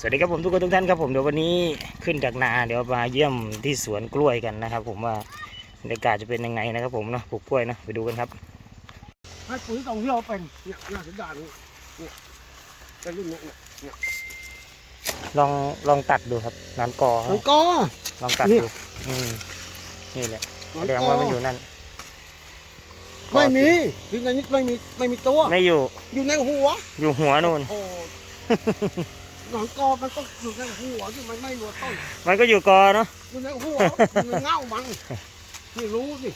สวัสดีครับผมทุกคนทุกท่านครับผมเดี๋ยววันนี้ขึ้นจากนาเดี๋ยวมาเยี่ยมที่สวนกล้วยกันนะครับ ผมว่าบรรยากาศจะเป็นยังไงนะครับ ผมเนาะปลูกกล้วยนะไปดูกันครับให้ปุ๋ยตรงที่เราเป็นเนี่ยหน่าสดานเนี่ยเป็นรุ่นเนี้ยเนี่ยลองลองตัดดูครับนานกอมันก็ ลองตัดนี่ ดูอืมนี่แหละแสดงว่ามันอยู่นั่นไม่มีที่ในนี้ไม่มีไม่มีตัว ไม่อยู่อยู่ในหัวอยู่หัวนู่น โอ้ หนอนกอมันต้องอยู่ในหัวที่มันไม่หัวต้นมันก็อยู่กอเนาะอยู่ในหัวอยู่ในเง่ามันนี่รู้สิ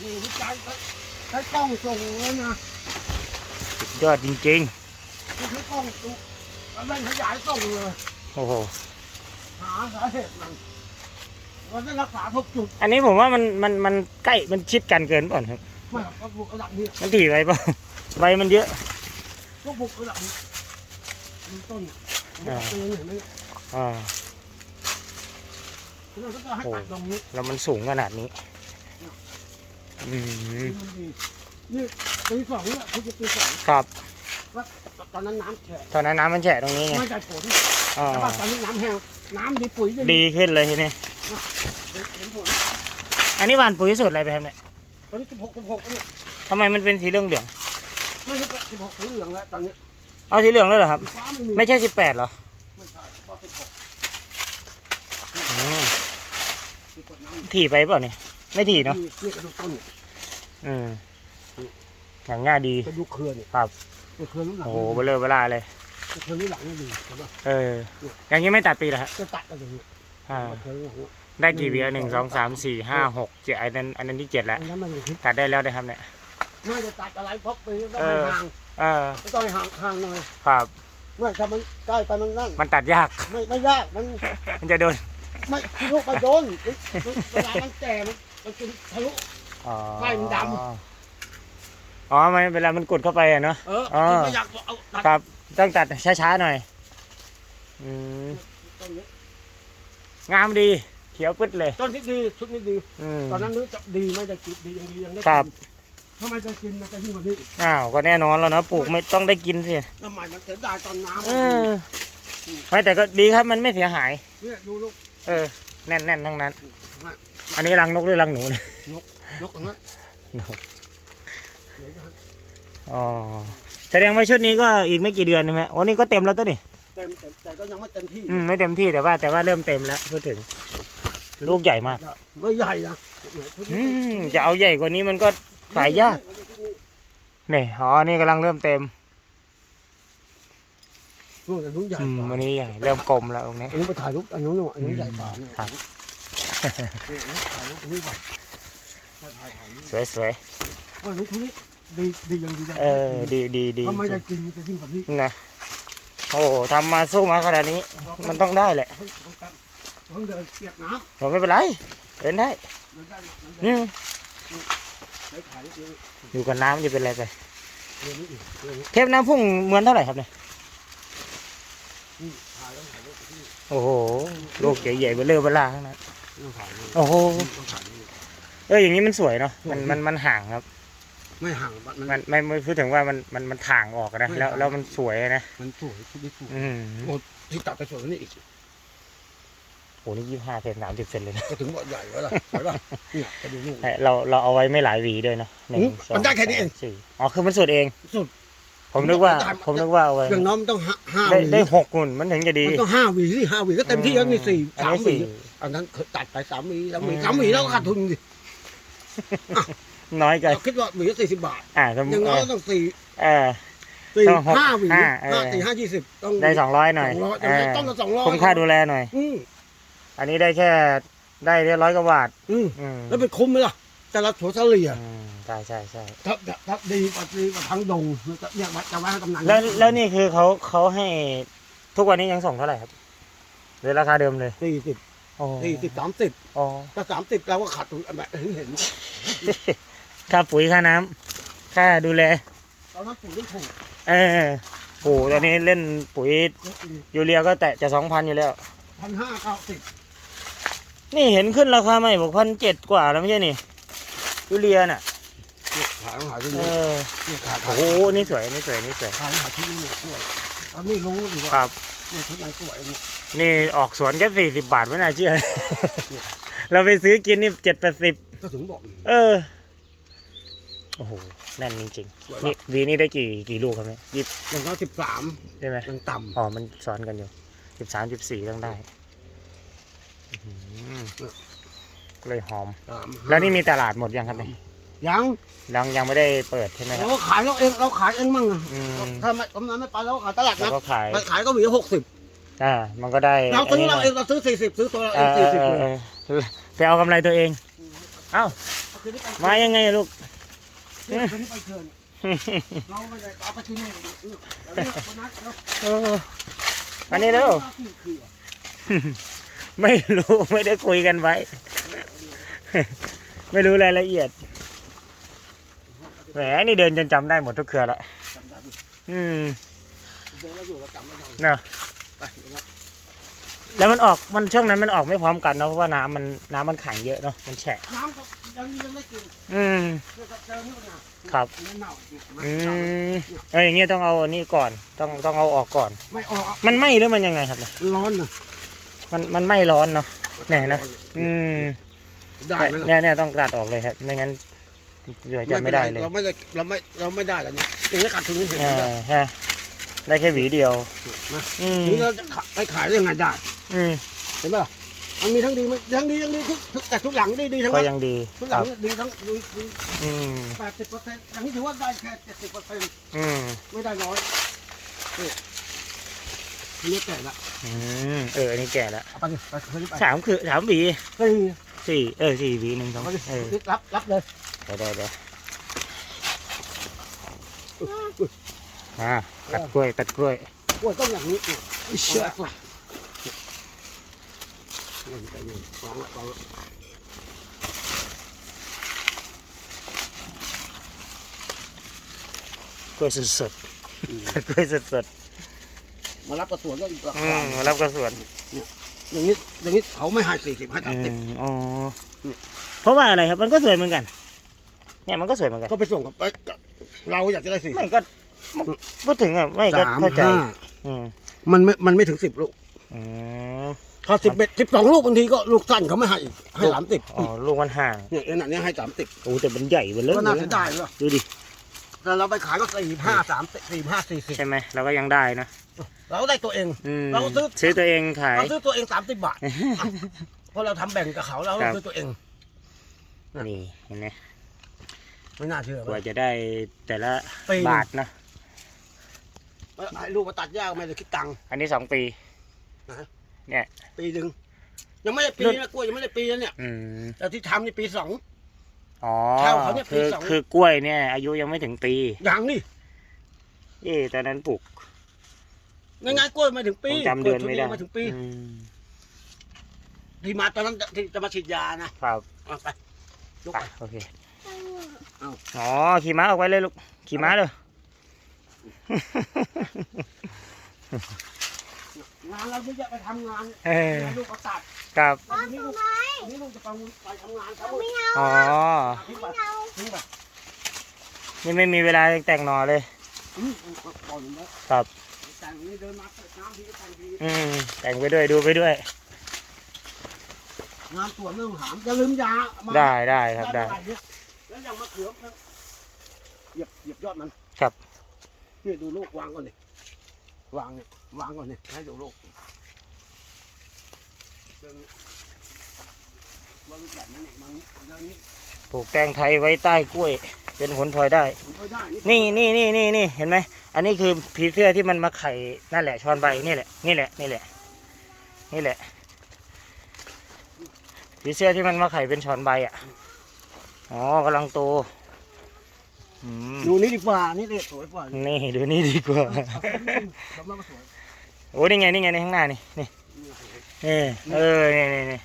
นี่วิจัยใช้กล้องส่งเลยนะสุดยอดจริงนี่ใช้กล้องดูแล้วมันขยายส่งเลย ๆ โอ้โห หาสาเหตุมันมันได้รักษาทุกจุดอันนี้ผมว่ามันมันมันใกล้มันชิดกันเกินป่ะครับ ไม่ครับก็ปลูกระดับนี้มันถี่ไปเปล่าใบมันเยอะ ก็ปลูกระดับนี้มี ต้นระดับนี้เห็นไหมอ่าเราก็จะให้ตัดตรงนี้แล้วมันสูงขนาดนี้ อืมมันดีนี่ปีสองเนี่ยคือจะปีสองครับแล้วตอนนั้นน้ำแฉะตอนนั้นน้ำมันแฉะตรงนี้ไงไม่ได้ผลอ่าแต่ว่าตอนนี้น้ำแห้งน้ำดีปุ๋ยจะดีขึ้นเลยทีนี้เห็นผลอันนี้หวานปุ๋ยสูตรอะไรไปครับเนี่ยตอนนี้สิบหกสิบหกเนี่ยทำไมมันเป็นสีเหลืองเหลืองไม่ใช่สิบหกสีเหลืองแล้วตอนนี้ๆ เอาสีเหลืองเลยเหรอครับฟ้าไม่มีไม่ใช่สิบแปดเหรอไม่ใช่เพราะสิบหกอืมสิบหกน้ำถี่ไปเปล่าเนี่ยไม่ถี่เนาะนี่กระดูกต้นเนี่ยอืมอย่างง่ายดีกระดูกเครือเนี่ยครับกระดูกเครือรุ่นหลังโอ้โหเบลอเบลาเลยกระดูกเครือรุ่นหลังนี่ดีใช่ปะเออ อย่างนี้ไม่ตัดปีเหรอฮะจะตัดกันอย่างนี้อ่ากระดูกเครือรุ่นหลังเนี่ยได้กี่เบียหนึ่งสองสามสี่ห้าหกเจ็ดอันนั้นอันนั้นที่เจ็ดแล้วอันนั้นมันคิดตัดได้แล้วนะครับเนี่ยน่าจะตัดอะไรเพราะปีต้องเอให้อห่าง เออต้องให้ห่างห่างหน่อยครับไม่ถ้ามันใกล้ไปมันนั่นมันตัดยาก ไม่ไม่ยากมันมันจะโดนไม่ที่ลูกไปโดนมันเวลามันแก่มันมันกินทะลุ อ๋อไฟมันด อ๋อมันเวลามันกดเข้าไปอะเนาะ เอออ๋อไม่อยากเอาตัดครับ ต้องตัดช้าๆหน่อย อืมต้นนี้งามดี เขียวปึ๊ดเลย ต้นที่ดีชุดนี้ดี อืม ตอนนั้นนึกจะดีไม่ได้กินดียังดียังได้ครับ กินทำไมจะกินมันจะยิ่งกว่านี้อีกอ้าวก็แน่นอนแล้วนะปลูกไม่ต้องได้กินสิทำไมมันเสียดายตอนน้ำเออไม่แต่ก็ดีครับมันไม่เสียหาย เนี่ยดูลูกเออ แน่นๆทั้งนั้น อันนี้รังนกหรือรังหนูเนี่ยยกตรงนั้นนกเดี๋ยวจะอ๋อแสดงว่าชุดนี้ก็อีกไม่กี่เดือนใช่ไหมโอ้นี่ก็เต็มแล้วตัวนี่เต็มเต็มแต่ก็ยังไม่เต็มที่อืมไม่เต็มที่แต่ว่าแต่ว่าเริ่มเต็มแล้วพูดถึง ลูกใหญ่มาก ไม่ใหญ่นะอืมจะเอาใหญ่กว่านี้มันก็ ขายยากนี่อ๋อนี่กำลังเริ่มเต็มนู่นอันนู้นใหญ่อืมกว่าวันนี้ใหญ่เริ่มกลมแล้วตรงนี้อันนี้ไปถ่ายรูปอันนู้นอันนู้นใหญ่กว่าเนี่ยครับ เนี่ยถ่ายรูปอันนี้ก่อนถ่ายถ่ายถ่ายนี่สวยสวยว่าอันนี้ทุกนี้ดีดียังดียังๆเออดีดีดีถ้าไม่ได้กินมันจะยิ่งกว่านี้นะโอ้โหทำมาสู้มาขนาดนี้ มันต้องได้แหละต้องต้องการต้องเดินเปียกน้ผมไม่เป็นไรเดินได้ำเดินได้เดินได้อืมใช้ถ่ายรูปนี้ อยู่กับน้ำจะเป็นอะไรไปเรื่องนี้อีกเรื่องนี้เทปน้ำพุ่งเหมือนเท่าไหร่ครับเนี่ยนี่ถ่ายแล้วถ่ายรูปที่โอ้โหลูกใหญ่ๆเบลเลอร์เบลาทั้งนั้นต้องถ่ายรูปโอ้โหต้องถ่ายรูปเอออย่างนี้มันสวยเนาะมันมันมันห่างครับ ไม่ห่างมันมันไม่ไม่พูดถึงว่ามันมันมันถ่างออกนะแล้วแล้วมันสวยนะมันสวยที่นี่สวยอืมที่ตัดไปสวยกว่านี่อีก โหนี่ยี่ห้าเซนสามสิบเซนเลยนะก็ถึงว่าใหญ่ไว้ล่ะใช่ป่ะเนี่ยไปดูลูกเอ้ยเราเราเอาไว้ไม่หลายหวีด้วยเนาะหนึ่งอืมสองมันได้แค่นี้เอง สามสี่อ๋อคือมันสุดเอง สุด ผมนึกว่ามันได้ผมนึกว่าเอาไว้อย่างน้อยมันต้องห้าห้าได้หวีได้หกหุ่นมันถึงจะดีมันต้องห้าหวีสิห้าหวีก็เต็มที่แล้วนี่สี่อันสามนี้หวีสี่อันนั้นเคยตัดไปสามหวีสามหวีอืมสามหวีแล้วก็ขาดทุนดิน้อยเกินเราคิดว่าหวีละสี่สิบบาทอ่าสมมอย่างติน้อยก็ต้องสี่เออ สี่ต้องหกห้าหวีห้าเออ ห้าสี่ห้ายี่สิบต้องได้สองร้อยหน่อยสองร้อยเออต้องละสองร้อย คุ้มค่าดูแลหน่อย อืม อันนี้ได้แค่ได้ได้ร้อยกว่าบาทอืมอืมแล้วไปคุ้มไหมล่ะ แต่ละถัวเฉลี่ยอืมใช่ใช่ใช่ถ้าถ้าถ้าดีกว่าดีกว่าทั้งดงจะเนี่ยไว้จะไว้ให้กำนันแล้วแล้วนี่คือเขาเขาให้ทุกวันนี้ยังส่งเท่าไหร่ครับหรือราคาเดิมเลยสี่สิบอ๋อสี่สิบสามสิบอ๋อถ้าสามสิบเราก็ขาดทุนอันแบบเห็นเห็นค่าปุ๋ยค่าน้ำค่าดูแล ตอนนั้นปุ๋ยต้องถูกเออโอ้ตอนนี้เล่นปุ๋ยยูเรียก็แตะจะสองพันอยู่แล้ว พันห้าเก้าสิบ นี่เห็นขึ้นราคาใหม่บอกพันเจ็ดกว่าแล้วไม่ใช่นี่ยูเรียน่ะขายต้องหาที่เอนี่อนี่ขายโอ้โหนี่สวยนี่สวยนี่สวย ขายหาที่นี่เนี่ยด้วยอันนี้รู้ดีว่าครับ เนี่ยทุกอย่างสวยเนี่ยนี่ออกสวนแค่สี่สิบบาทไม่น่าเชื่อ เราไปซื้อกินนี่เจ็ดแปดสิบก็ถึงบอกเออ โอ้โหแน่นจริงสวยๆมานี่กวีนี่ได้กี่กี่ลูกครับเนี่ยยี่ยังเขาสิบสามใช่ไหมยังต่อ๋อ มันซ้อนกันอยู่สิบสามสิบสี่ต้องได้ อื้อหือเลยหอมำสามแล้วนี่มีตลาดหมดยังครับเนี่ยยังยังยังไม่ได้เปิดใช่ไหมครับ เราขายเราเองเราขายเองมั่งอะอืม ถ้าไม่กำนันไม่ไปเราขายตลาดแล้วนะก็ขาย ไปขายก็หวีหกสิบอ่า มันก็ได้เราซื้อนี้เราหน่ยเองเราซื้อสี่สิบซื้อตัวเราเอเองอสี่สิบเอเลอยเออไปเอากำไรตัวเอง เอ้า เอาคืนนี้ไปมายังไงอะลูกคืนนี้ไปเชิญเราไม่ได้เอาไปที่นี่เออเดี๋ยวเรียกคนนั้นเนาะเออมานี่เร็ว ไม่รู้ไม่ได้คุยกันไว้ ไม่รู้รายละเอียดแหมนี่เดินจนจำได้หมดทุกเครือละจำได้ดิอืมเดินแล้วอยู่เราจำไม่ได้เนาะไปเดี๋ยวนะแล้วมันออกมันช่วงนั้นมันออกไม่พร้อมกันเนาะเพราะว่าน้ำมันน้ำมันขังเยอะเนาะมันแฉะน้ำก็ยังยังไม่กินอืมเดี๋ยวจะเจอนี่มันน่ะครับมันเน่าอีกอืมเอออย่างเงี้ยต้องเอาอันนี้ก่อน ต้องต้องเอาออกก่อน ไม่ออกอะมันไหม้หรือมันยังไงครับเนี่ยร้อนนะ มันมันไหม้ร้อนเนาะเนี่ยนะอืมได้ไหมล่ะเนี่ยเนี่ยต้องตัดออกเลยครับ ไม่งั้นเดี๋ยวจะไม่ได้เลย เราไม่ได้เราไม่เราไม่ได้แล้วเนี่ยอย่างนี้ขาดทุนเห็นเอไหมอฮะได้แค่หวีเดียว นะอืมนี่เราจะขายไปขายได้ยังไงได้อืมเห็นป่ะมันมีทั้งดีมันทั้งดีทั้งดีทุกทุกแต่ทุกหลังดีดีทั้งก็นั้นยังดีทุกหคลัรังบ ดีทั้งดีดีอืม แปดสิบเปอร์เซ็นต์อย่างนี้ถือว่าได้แค่เจ็ดสิบเปอร์เซ็นต์อืม ไม่ได้น้อยนี่ นี่แก่ละอืมเอออันนี้แก่แล้วเอาไปดิไปคืนนี้ไปสามคือสามหวีสี่สี่เออสี่หวีหนึ่งสองเอาไปดิเออรับรับเลยเดี๋ยวเดี๋ยวเดี๋ยวอ่าตัดกล้วยตัดกล้วยกล้วยต้องอย่างนี้เนี่ยเชื่อวางไปนี่วางวางกล้วยสดสดๆตัดกล้วยสดสด มารับกระสวนก็อีกราๆอืคามมารับกระสวนอย่างนี้อย่างนี้เขาไม่ให้สี่สิบให้สามสิบอืมอ๋อเพราะว่าอะไรครับ มันก็สวยเหมือนกัน เนี่ยมันก็สวยเหมือนกันก็ไปส่งกับไปเราอยากจะได้สี่ไม่ก็พูดถึงอะไม่ก็สามเข้าใจห้าอืมมันไม่มันไม่ถึงสิบลูกอืมถ้าสิบเอ็ดสิบสองลูกบางทีก็ลูกสั้นเขาไม่ให้อีกให้สามสิบอ๋อลูกมันห่างเนี่ยขนาดนี้ให้สามสิบโอ้แต่มันใหญ่เบลยก็น่าเสียดายเลยดูดิ แต่เราไปขายก็สี่ห้าสามสี่ห้าสี่สิบ ใช่ไหมเราก็ยังได้นะ เราได้ตัวเอง อืมเราซื้อซื้อตัวเองขาย เราซื้อตัวเองสามสิบบาทเพราะเราทำแบ่งกับเขาเราครับ ซื้อตัวเองนี่เห็นไหมไม่น่าเชื่อกว่าจะได้แต่ละปีบาทนะให้ลูกมาตัดหญ้าก็ไม่ได้คิดตังค์ อันนี้สองปี นะ เนี่ย ปีหนึ่งยังไม่ได้ปีรุ่นนะกล้วยยังไม่ได้ปีนะเนี่ยอืมแต่ที่ทำนี่ปีสอง อ๋อเช่าเขาเนี่ยปีคือสอง คือกล้วยเนี่ย อายุยังไม่ถึงปี อย่างนี่ เอ๊ะตอนนั้นปลูก ง่ายๆกล้วยไม่ถึงผปีมจำเดือนไม่ได้กล้วยทุเรียนไม่ถึงปีอืมที่มาตอนนั้นที่จะมาฉีดยานะครับเอาไปยกไปไปโอเคเอา อ๋อขี่ม้าออกไปเลยลูกขี่ม้าเลย งานเราไม่จะไปทำงานเออให้ลูกมาตัดครับแต่ทีนี้ลูกทีนี้ลูกจะไปไปทำงานเขาไม่ไม่เอาอ๋อทิ้งไปไม่เอาทิ้งไปนี่ไม่มีเวลาแต่งหนอเลยอืมปล่อยมันไว้ครับ แต่งนี้เดินมาเปิดน้ำทีก็แต่งทีอืมแต่งไปด้วยดูไปด้วย งานสวนเรื่องหามอย่าลืมยามาได้ได้ครับได้เยวแล้วอย่างมะเขือนะเหยียบเหยียบยอดมันครับ นี่ดูลูกวางก่อนดิวางเนี่ยวางก่อนนี่ให้ดูลูกเดินวางแบบนี้มันเดินนี้ ปลูกแตงไทยไว้ใต้กล้วย เป็นผลพลอยได้ผมก็ได้ นี่นี่นี่นี่นี่เห็นไหมอันนี้คือผีเสื้อที่มันมาไข่นั่นแหละช้อนใบนี่แหละนี่แหละนี่แหละนี่แหละผีเสื้อที่มันมาไข่เป็นช้อนใบอะอ๋อกำลังโตอืมดูนี่ดีกว่านี่เลยสวยกว่านี่นี่ดูนี่ดีกว่าทำแล้วก็สวยโอ้นี่ไงนี่ไงในข้างหน้านี่นี่นี่เออนี่นี่นี่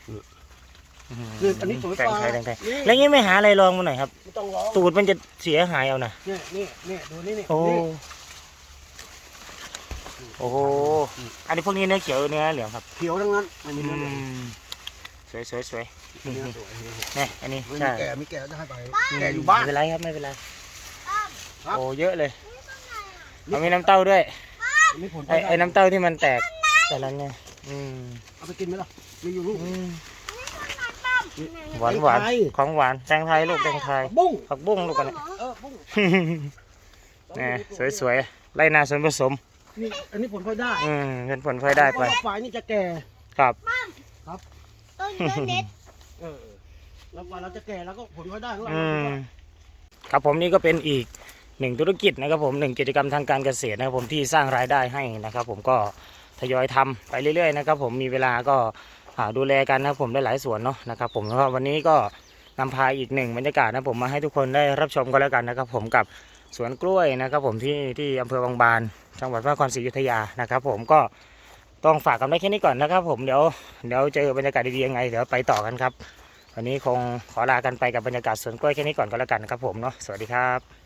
คืออันนี้สวยแต่กงว่าไทยแต่งไทยนี่แล้วงี้ไม่หาอะไรรองมาหน่อยครับ ไม่ต้องร้องตูดมันจะเสียหายเอานะนี่นี่นี่ดูนี่นี่โอ้นี่โอ้โหอันนี้พวกนี้เนื้อเขียวเนื้อเหลืองครับเขียวทั้งนั้นไม่มีอืเนื้อเลยมสวยสวยสวยเนื้อสวยนี่อันนี้ไม่มีใช่แก่มีแก่จะให้ไปแก่อยู่บ้านไม่เป็นไรครับไม่เป็นไรครับโอ้เยอะเลยเอามีน้ำเต้าด้วยอันนี้ผลไอ้ไอ้น้ำเต้าที่มันแตกแต่ละเนี่ยอืมเอาไปกินไหมล่ะมีอยู่ลูกอืมนี่ หวานหวานแตงไทย ของหวานแตงไทยลูกแตงไทยบุ้งผักบุ้งลูกกันเออบุ้งนี่สวยๆไล่นาส่วนผสมๆนี่อันนี้ผลพลอยได้อืมเป็นผลพลอยได้ไป เพราะว่าฝ่ายนี่จะแก่ ครับ ต้นเล็กเออแล้วฝ่ายเราจะแก่แล้วก็ผลพลอยได้ของเราอืมครับผมนี่ก็เป็นอีกหนึ่งธุรกิจนะครับผมหนึ่งกิจกรรมทางการเกษตรนะครับผมที่สร้างรายได้ให้นะครับ ผมก็ทยอยทำไปเรื่อยๆนะครับผมมีเวลาก็อ่า ดูแลกันนะผมได้หลายสวนเนาะนะครับผมแล้ววันนี้ก็นำพาอีกหนึ่งบรรยากาศนะผมมาให้ทุกคนได้รับชมกันแล้วกันนะครับ ผมกับสวนกล้วยนะครับ ผมที่ที่อำเภอบางบานจังหวัดพระนครศรีอยุธยานะครับ ผมก็ต้องฝากกันไว้แค่นี้ก่อนนะครับ ผมเดี๋ยวเดี๋ยวเจอบรรยากาศดีๆยังไงเดี๋ยวไปต่อกันครับวันนี้คงขอลากันไปกับบรรยากาศสวนกล้วยแค่นี้ก่อนก็แล้วกันนะครับผมเนาะสวัสดีครับ